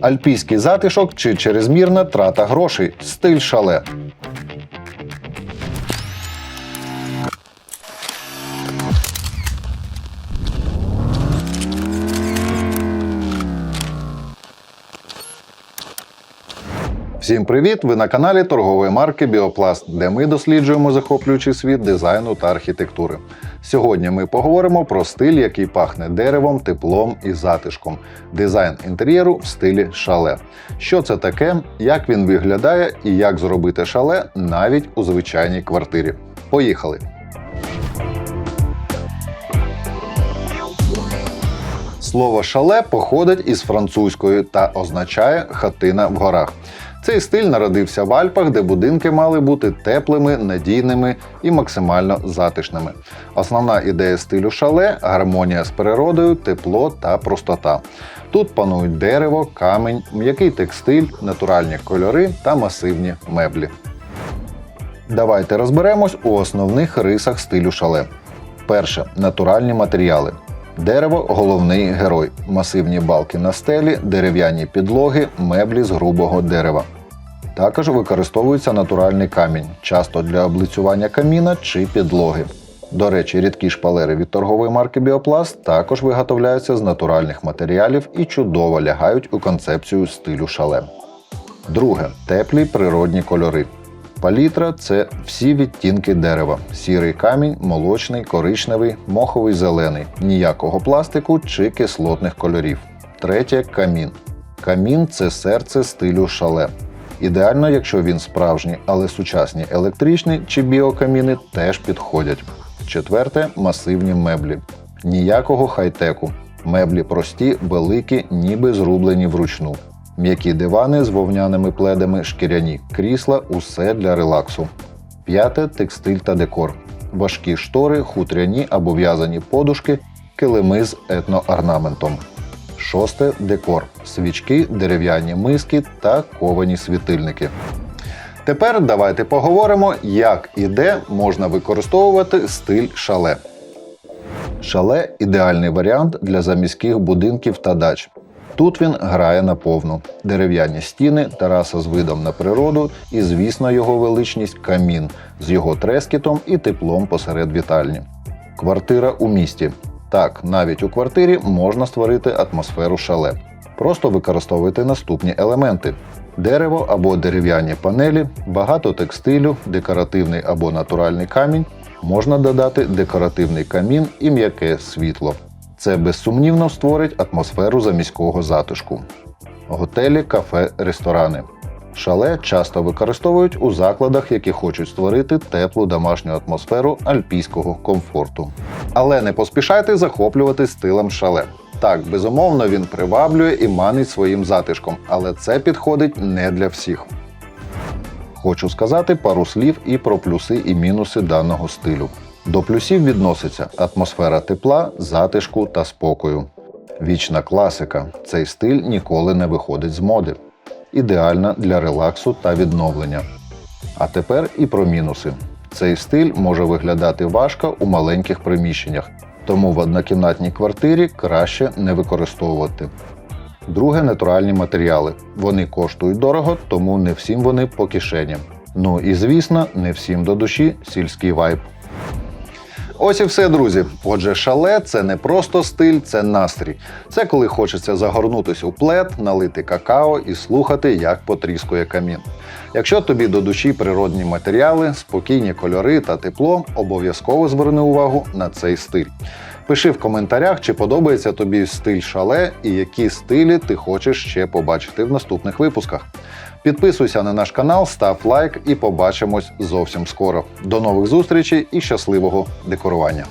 Альпійський затишок чи чрезмірна трата грошей. Стиль шале. Всім привіт! Ви на каналі торгової марки Біопласт, де ми досліджуємо захоплюючий світ дизайну та архітектури. Сьогодні ми поговоримо про стиль, який пахне деревом, теплом і затишком. Дизайн інтер'єру в стилі шале. Що це таке, як він виглядає і як зробити шале навіть у звичайній квартирі. Поїхали! Слово шале походить із французької та означає хатина в горах. Цей стиль народився в Альпах, де будинки мали бути теплими, надійними і максимально затишними. Основна ідея стилю шале гармонія з природою, тепло та простота. Тут панують дерево, камінь, м'який текстиль, натуральні кольори та масивні меблі. Давайте розберемось у основних рисах стилю шале. Перше натуральні матеріали. Дерево головний герой. Масивні балки на стелі, дерев'яні підлоги, меблі з грубого дерева. Також використовується натуральний камінь, часто для облицювання каміна чи підлоги. До речі, рідкі шпалери від торгової марки Біопласт також виготовляються з натуральних матеріалів і чудово лягають у концепцію стилю шале. Друге теплі природні кольори. Палітра це всі відтінки дерева: сірий камінь, молочний, коричневий, моховий зелений, ніякого пластику чи кислотних кольорів. Третє камін. Камін це серце стилю шале. Ідеально, якщо він справжній, але сучасні електричні чи біокаміни теж підходять. Четверте масивні меблі. Ніякого хай-теку. Меблі прості, великі, ніби зрублені вручну. М'які дивани з вовняними пледами, шкіряні крісла усе для релаксу. П'яте текстиль та декор. Важкі штори, хутряні або в'язані подушки, килими з етноорнаментом. Шосте декор. Свічки, дерев'яні миски та ковані світильники. Тепер давайте поговоримо, як і де можна використовувати стиль шале. Шале ідеальний варіант для заміських будинків та дач. Тут він грає на повну. Дерев'яні стіни, тераса з видом на природу і, звісно, його величність камін з його трескітом і теплом посеред вітальні. Квартира у місті. Так, навіть у квартирі можна створити атмосферу шале. Просто використовуйте наступні елементи: дерево або дерев'яні панелі, багато текстилю, декоративний або натуральний камінь. Можна додати декоративний камін і м'яке світло. Це безсумнівно створить атмосферу заміського затишку. Готелі, кафе, ресторани. Шале часто використовують у закладах, які хочуть створити теплу домашню атмосферу альпійського комфорту. Але не поспішайте захоплювати стилем шале. Так, безумовно, він приваблює і манить своїм затишком, але це підходить не для всіх. Хочу сказати пару слів і про плюси і мінуси даного стилю. До плюсів відноситься атмосфера тепла, затишку та спокою. Вічна класика. Цей стиль ніколи не виходить з моди. Ідеальна для релаксу та відновлення. А тепер і про мінуси. Цей стиль може виглядати важко у маленьких приміщеннях, тому в однокімнатній квартирі краще не використовувати. Друге натуральні матеріали. Вони коштують дорого, тому не всім вони по кишені. Ну і звісно, не всім до душі сільський вайб. Ось і все, друзі. Отже, шале це не просто стиль, це настрій. Це коли хочеться загорнутися у плед, налити какао і слухати, як потріскує камін. Якщо тобі до душі природні матеріали, спокійні кольори та тепло, обов'язково зверни увагу на цей стиль. Пиши в коментарях, чи подобається тобі стиль шале і які стилі ти хочеш ще побачити в наступних випусках. Підписуйся на наш канал, став лайк і побачимось зовсім скоро. До нових зустрічей і щасливого декорування!